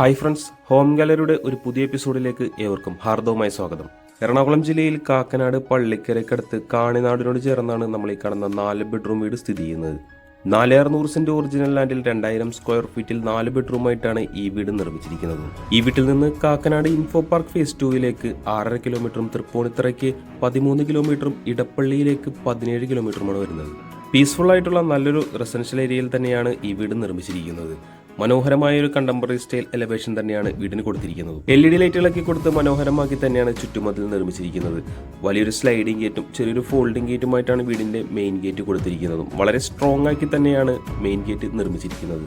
Hi friends home ഗാലറിയുടെ ഒരു പുതിയ എപ്പിസോഡിലേക്ക് ഏവർക്കും ഹാർദവുമായി സ്വാഗതം. എറണാകുളം ജില്ലയിൽ കാക്കനാട് പള്ളിക്കരക്കടുത്ത് കാണിനാടിനോട് ചേർന്നാണ് നമ്മൾ ഈ കാണുന്ന നാല് ബെഡ്റൂം വീട് സ്ഥിതി ചെയ്യുന്നത്. നാല് അറുന്നൂറ് സെന്റ് ഒറിജിനൽ ലാൻഡിൽ രണ്ടായിരം സ്ക്വയർ ഫീറ്റിൽ നാല് ബെഡ്റൂമായിട്ടാണ് ഈ വീട് നിർമ്മിച്ചിരിക്കുന്നത്. ഈ വീട്ടിൽ നിന്ന് കാക്കനാട് ഇൻഫോ പാർക്ക് ഫേസ് ടൂവിലേക്ക് ആറര കിലോമീറ്ററും തൃപ്പൂണിത്തറയ്ക്ക് പതിമൂന്ന് കിലോമീറ്ററും ഇടപ്പള്ളിയിലേക്ക് പതിനേഴ് കിലോമീറ്ററുമാണ് വരുന്നത്. പീസ്ഫുൾ ആയിട്ടുള്ള നല്ലൊരു റെസിഡൻഷ്യൽ ഏരിയയിൽ തന്നെയാണ് ഈ വീട് നിർമ്മിച്ചിരിക്കുന്നത്. മനോഹരമായ ഒരു കണ്ടംപററി സ്റ്റൈൽ എലവേഷൻ തന്നെയാണ് വീടിന് കൊടുത്തിരിക്കുന്നത്. എൽ ഇ ഡി ലൈറ്റുകളൊക്കെ കൊടുത്ത് മനോഹരമാക്കി തന്നെയാണ് ചുറ്റുമതിൽ നിർമ്മിച്ചിരിക്കുന്നത്. വലിയൊരു സ്ലൈഡിംഗ് ഗേറ്റും ചെറിയൊരു ഫോൾഡിംഗ് ഗേറ്റുമായിട്ടാണ് വീടിന്റെ മെയിൻ ഗേറ്റ് കൊടുത്തിരിക്കുന്നതും. വളരെ സ്ട്രോങ് ആക്കി തന്നെയാണ് മെയിൻ ഗേറ്റ് നിർമ്മിച്ചിരിക്കുന്നത്.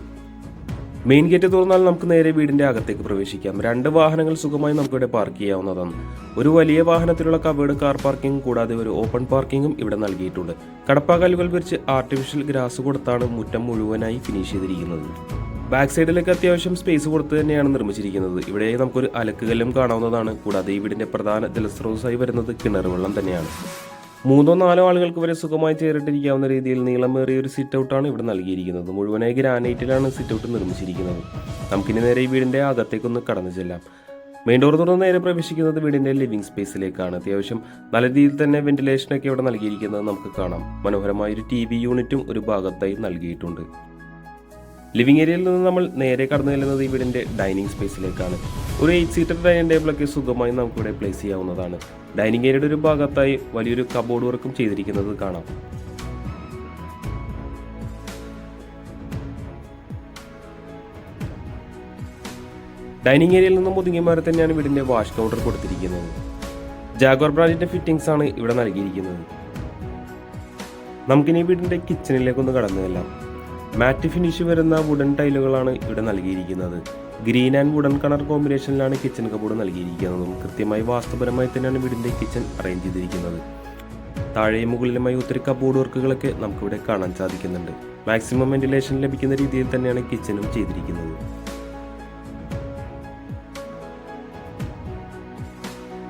മെയിൻ ഗേറ്റ് തുറന്നാൽ നമുക്ക് നേരെ വീടിന്റെ അകത്തേക്ക് പ്രവേശിക്കാം. രണ്ട് വാഹനങ്ങൾ സുഖമായി നമുക്കിവിടെ പാർക്ക് ചെയ്യാവുന്നതാണ്. ഒരു വലിയ വാഹനത്തിലുള്ള കവേർഡ് കാർ പാർക്കിംഗ് കൂടാതെ ഒരു ഓപ്പൺ പാർക്കിംഗും ഇവിടെ നൽകിയിട്ടുണ്ട്. കടപ്പാകല്ലുകൾ വിരിച്ച് ആർട്ടിഫിഷ്യൽ ഗ്രാസ് കൊടുത്താണ് മുറ്റം മുഴുവനായി ഫിനിഷ് ചെയ്തിരിക്കുന്നത്. ബാക്ക് സൈഡിലേക്ക് അത്യാവശ്യം സ്പേസ് കൊടുത്ത് തന്നെയാണ് നിർമ്മിച്ചിരിക്കുന്നത്. ഇവിടെ നമുക്കൊരു അലക്കുകല്ലും കാണാവുന്നതാണ്. കൂടാതെ ഈ വീടിന്റെ പ്രധാന ജലസ്രോതസ്സായി വരുന്നത് കിണർ വെള്ളം തന്നെയാണ്. മൂന്നോ നാലോ ആളുകൾക്ക് വരെ സുഖമായി ചേരിട്ടിരിക്കാവുന്ന രീതിയിൽ നീളമേറിയ ഒരു സിറ്റ് ഔട്ടാണ് ഇവിടെ നൽകിയിരിക്കുന്നത്. മുഴുവനായി ഗ്രാനൈറ്റിലാണ് സിറ്റ് ഔട്ട് നിർമ്മിച്ചിരിക്കുന്നത്. നമുക്കിനി നേരെ ഈ വീടിന്റെ അകത്തേക്കൊന്ന് കടന്നു ചെല്ലാം. മെയിൻ ഡോർ തുറന്ന് നേരെ പ്രവേശിക്കുന്നത് വീടിന്റെ ലിവിംഗ് സ്പേസിലേക്കാണ് അത്യാവശ്യം നല്ല രീതിയിൽ തന്നെ വെന്റിലേഷനൊക്കെ ഇവിടെ നൽകിയിരിക്കുന്നത് നമുക്ക് കാണാം. മനോഹരമായ ഒരു ടി വി യൂണിറ്റും ഒരു ഭാഗത്തായി നൽകിയിട്ടുണ്ട്. ലിവിംഗ് ഏരിയയിൽ നിന്ന് നമ്മൾ നേരെ കടന്നു ചെല്ലുന്നത് ഈ വീടിന്റെ ഡൈനിങ് സ്പേസിലേക്കാണ് ഒരു എയ്റ്റ് സീറ്റർ ഡൈനിങ് ടേബിളൊക്കെ സുഖമായി നമുക്കിവിടെ പ്ലേസ് ചെയ്യാവുന്നതാണ്. ഡൈനിങ് ഏരിയയുടെ ഒരു ഭാഗത്തായി വലിയൊരു കബോർഡ് വർക്കും ചെയ്തിരിക്കുന്നത് കാണാം. ഡൈനിങ് ഏരിയയിൽ നിന്നും ഒതുങ്ങിമാറി തന്നെയാണ് വീടിന്റെ വാഷ് കൗണ്ടർ കൊടുത്തിരിക്കുന്നത്. ജാഗോർ ബ്രാൻഡിന്റെ ഫിറ്റിംഗ്സ് ആണ് ഇവിടെ നൽകിയിരിക്കുന്നത്. നമുക്കിനി വീടിന്റെ കിച്ചണിലേക്കൊന്ന് കടന്നു മാറ്റ് ഫിനിഷ് വരുന്ന വുഡൻ ടൈലുകളാണ് ഇവിടെ നൽകിയിരിക്കുന്നത്. ഗ്രീൻ ആൻഡ് വുഡൻ കളർ കോമ്പിനേഷനിലാണ് കിച്ചൺ കബോർഡ് നൽകിയിരിക്കുന്നതും കൃത്യമായി വാസ്തുപരമായി തന്നെയാണ് വീടിന്റെ കിച്ചൺ അറേഞ്ച് ചെയ്തിരിക്കുന്നത്. താഴെയും മുകളിലുമായി ഒത്തിരി കബോർഡ് വർക്കുകളൊക്കെ നമുക്കിവിടെ കാണാൻ സാധിക്കുന്നുണ്ട്. മാക്സിമം വെന്റിലേഷൻ ലഭിക്കുന്ന രീതിയിൽ തന്നെയാണ് കിച്ചണും ചെയ്തിരിക്കുന്നത്.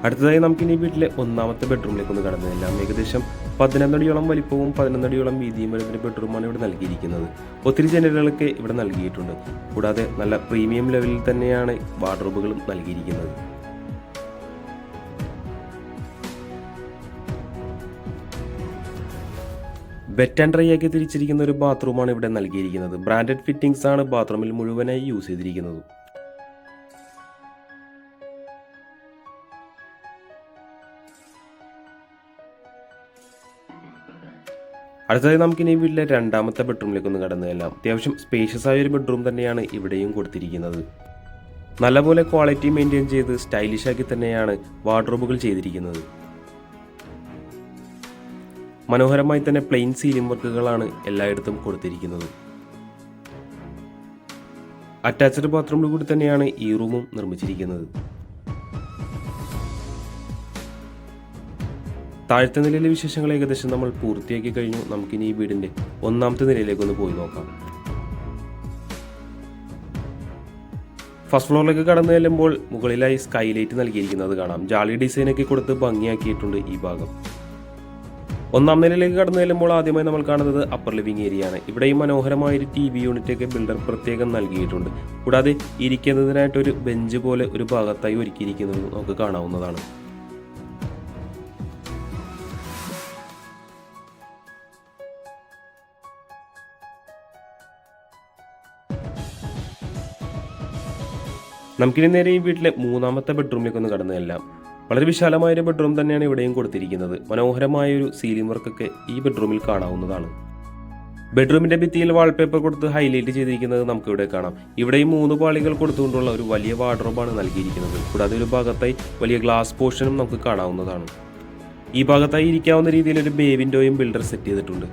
അടുത്തതായി നമുക്കിനി വീട്ടിലെ ഒന്നാമത്തെ ബെഡ്റൂമിലേക്ക് ഒന്ന് കടന്നു എല്ലാം ഏകദേശം പതിനൊന്നടിയോളം വലിപ്പവും പതിനൊന്നടിയോളം വീതിയും വരുന്ന ബെഡ്റൂമാണ് ഇവിടെ നൽകിയിരിക്കുന്നത്. ഒത്തിരി ജനലുകളൊക്കെ ഇവിടെ നൽകിയിട്ടുണ്ട്. കൂടാതെ നല്ല പ്രീമിയം ലെവലിൽ തന്നെയാണ് വാർഡ്രോബുകളും നൽകിയിരിക്കുന്നത്. വെറ്റ് ആൻഡ് ഡ്രൈ ആക്കി തിരിച്ചിരിക്കുന്ന ഒരു ബാത്റൂമാണ് ഇവിടെ നൽകിയിരിക്കുന്നത്. ബ്രാൻഡഡ് ഫിറ്റിംഗ്സ് ആണ് ബാത്റൂമിൽ മുഴുവനായി യൂസ് ചെയ്തിരിക്കുന്നത്. അടുത്തതായി നമുക്കിനി ഈ വീട്ടിലെ രണ്ടാമത്തെ ബെഡ്റൂമിലേക്ക് ഒന്ന് കടന്നു ചെല്ലാം. അത്യാവശ്യം സ്പേഷ്യസ് ആയ ഒരു ബെഡ്റൂം തന്നെയാണ് ഇവിടെയും കൊടുത്തിരിക്കുന്നത്. നല്ലപോലെ ക്വാളിറ്റി മെയിന്റെയിൻ ചെയ്ത് സ്റ്റൈലിഷ് ആക്കി തന്നെയാണ് വാർഡ്രോബുകൾ ചെയ്തിരിക്കുന്നത്. മനോഹരമായി തന്നെ പ്ലെയിൻ സീലിംഗ് വർക്കുകളാണ് എല്ലായിടത്തും കൊടുത്തിരിക്കുന്നത്. അറ്റാച്ച്ഡ് ബാത്റൂമിൽ കൂടി തന്നെയാണ് ഈ റൂമും നിർമ്മിച്ചിരിക്കുന്നത്. താഴത്തെ നിലയിലെ വിശേഷങ്ങൾ ഏകദേശം നമ്മൾ പൂർത്തിയാക്കി കഴിഞ്ഞു. നമുക്കിനി ഈ വീടിന്റെ ഒന്നാമത്തെ നിലയിലേക്ക് ഒന്ന് പോയി നോക്കാം. ഫസ്റ്റ് ഫ്ലോറിലേക്ക് കടന്നു ചെല്ലുമ്പോൾ മുകളിലായി സ്കൈലൈറ്റ് നൽകിയിരിക്കുന്നത് കാണാം. ജാളി ഡിസൈനൊക്കെ കൊടുത്ത് ഭംഗിയാക്കിയിട്ടുണ്ട് ഈ ഭാഗം. ഒന്നാം നിലയിലേക്ക് കടന്നു ചെല്ലുമ്പോൾ ആദ്യമായി നമ്മൾ കാണുന്നത് അപ്പർ ലിവിംഗ് ഏരിയ ആണ്. ഇവിടെയും മനോഹരമായ ഒരു ടി വി യൂണിറ്റ് ഒക്കെ ബിൽഡർ പ്രത്യേകം നൽകിയിട്ടുണ്ട്. കൂടാതെ ഇരിക്കുന്നതിനായിട്ടൊരു ബെഞ്ച് പോലെ ഒരു ഭാഗത്തായി ഒരുക്കിയിരിക്കുന്നത് നമുക്ക് കാണാവുന്നതാണ്. നമുക്കിനി നേരെ ഈ വീട്ടിലെ മൂന്നാമത്തെ ബെഡ്റൂമിലേക്ക് ഒന്ന് കടന്നു ചെല്ലാം. വളരെ വിശാലമായ ഒരു ബെഡ്റൂം തന്നെയാണ് ഇവിടെയും കൊടുത്തിരിക്കുന്നത്. മനോഹരമായ ഒരു സീലിംഗ് വർക്കൊക്കെ ഈ ബെഡ്റൂമിൽ കാണാവുന്നതാണ്. ബെഡ്റൂമിന്റെ ഭിത്തിയിൽ വാൾപേപ്പർ കൊടുത്ത് ഹൈലൈറ്റ് ചെയ്തിരിക്കുന്നത് നമുക്ക് ഇവിടെ കാണാം. ഇവിടെയും മൂന്ന് പാളികൾ കൊടുത്തുകൊണ്ടുള്ള ഒരു വലിയ വാർഡ്രോബാണ് നൽകിയിരിക്കുന്നത്. കൂടാതെ ഒരു ഭാഗത്തായി വലിയ ഗ്ലാസ് പോർഷനും നമുക്ക് കാണാവുന്നതാണ്. ഈ ഭാഗത്തായി ഇരിക്കാവുന്ന രീതിയിൽ ഒരു ബേ വിൻഡോയും ബിൽഡർ സെറ്റ് ചെയ്തിട്ടുണ്ട്.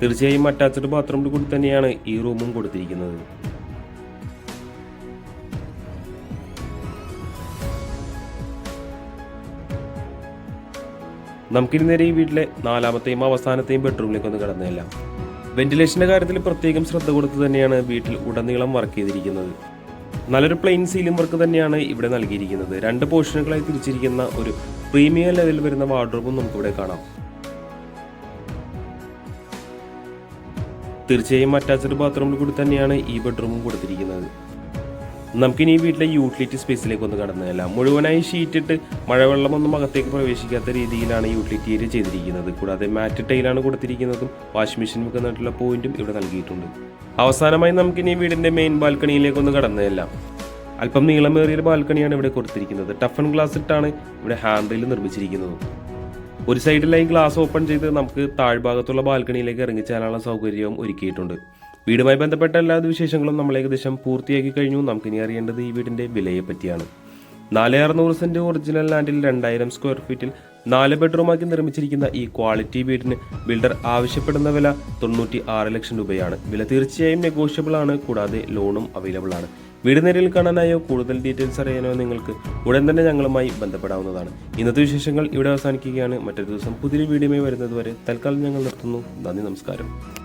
തീർച്ചയായും അറ്റാച്ച്ഡ് ബാത്റൂമിൽ കൂടി തന്നെയാണ് ഈ റൂമും കൊടുത്തിരിക്കുന്നത്. നമുക്കിനി നേരെ ഈ വീട്ടിലെ നാലാമത്തെയും അവസാനത്തെയും ബെഡ്റൂമിലേക്ക് ഒന്ന് കടന്നു വെന്റിലേഷന്റെ കാര്യത്തിൽ പ്രത്യേകം ശ്രദ്ധ കൊടുത്ത് തന്നെയാണ് വീട്ടിൽ ഉടനീളം വർക്ക് ചെയ്തിരിക്കുന്നത്. നല്ലൊരു പ്ലെയിൻ സീലിംഗ് വർക്ക് തന്നെയാണ് ഇവിടെ നൽകിയിരിക്കുന്നത്. രണ്ട് പോർഷനുകളായി തിരിച്ചിരിക്കുന്ന ഒരു പ്രീമിയം ലെവലിൽ വരുന്ന വാർഡ്രോബും നമുക്കിവിടെ കാണാം. തീർച്ചയായും അറ്റാച്ച്ഡ് ബാത്റൂമിൽ കൂടി തന്നെയാണ് ഈ ബെഡ്റൂമും കൊടുത്തിരിക്കുന്നത്. നമുക്കിനി ഈ വീട്ടിലെ യൂട്ടിലിറ്റി സ്പേസിലേക്ക് ഒന്ന് കടന്നതല്ല മുഴുവനായി ഷീറ്റിട്ട് മഴവെള്ളമൊന്നും അകത്തേക്ക് പ്രവേശിക്കാത്ത രീതിയിലാണ് യൂട്ടിലിറ്റി ഏരിയ ചെയ്തിരിക്കുന്നത്. കൂടാതെ മാറ്റ് ടൈലാണ് കൊടുത്തിരിക്കുന്നതും വാഷിംഗ് മെഷീൻ വെക്കുന്നതായിട്ടുള്ള പോയിന്റും ഇവിടെ നൽകിയിട്ടുണ്ട്. അവസാനമായി നമുക്കിനി വീടിന്റെ മെയിൻ ബാൽക്കണിയിലേക്ക് ഒന്ന് കടന്നതല്ല അല്പം നീളമേറിയ ബാൽക്കണിയാണ് ഇവിടെ കൊടുത്തിരിക്കുന്നത്. ടഫൻ ഗ്ലാസ് ഇട്ടാണ് ഇവിടെ ഹാൻഡിൽ നിർമ്മിച്ചിരിക്കുന്നത്. ഒരു സൈഡിലായി ഗ്ലാസ് ഓപ്പൺ ചെയ്ത് നമുക്ക് താഴ്ഭാഗത്തുള്ള ബാൽക്കണിയിലേക്ക് ഇറങ്ങിച്ചേരാനുള്ള സൗകര്യവും ഒരുക്കിയിട്ടുണ്ട്. വീടുമായി ബന്ധപ്പെട്ട എല്ലാ വിശേഷങ്ങളും നമ്മൾ ഏകദേശം പൂർത്തിയാക്കി കഴിഞ്ഞു. നമുക്കിനി അറിയേണ്ടത് ഈ വീടിന്റെ വിലയെ പറ്റിയാണ് നാല് അറുന്നൂറ് സെന്റ് ഒറിജിനൽ ലാൻഡിൽ രണ്ടായിരം സ്ക്വയർ ഫീറ്റിൽ നാല് ബെഡ്റൂമാക്കി നിർമ്മിച്ചിരിക്കുന്ന ഈ ക്വാളിറ്റി വീടിന് ബിൽഡർ ആവശ്യപ്പെടുന്ന വില തൊണ്ണൂറ്റി ആറ് ലക്ഷം രൂപയാണ്. വില തീർച്ചയായും നെഗോഷ്യബിൾ ആണ് കൂടാതെ ലോണും അവൈലബിൾ ആണ്. വീട് നേരിൽ കാണാനായോ കൂടുതൽ ഡീറ്റെയിൽസ് അറിയാനോ നിങ്ങൾക്ക് ഉടൻ തന്നെ ഞങ്ങളുമായി ബന്ധപ്പെടാവുന്നതാണ്. ഇന്നത്തെ വിശേഷങ്ങൾ ഇവിടെ അവസാനിക്കുകയാണ്. മറ്റൊരു ദിവസം പുതിയൊരു വീഡിയോയുമായി വരുന്നതുവരെ തൽക്കാലം ഞങ്ങൾ നിർത്തുന്നു. നന്ദി നമസ്കാരം.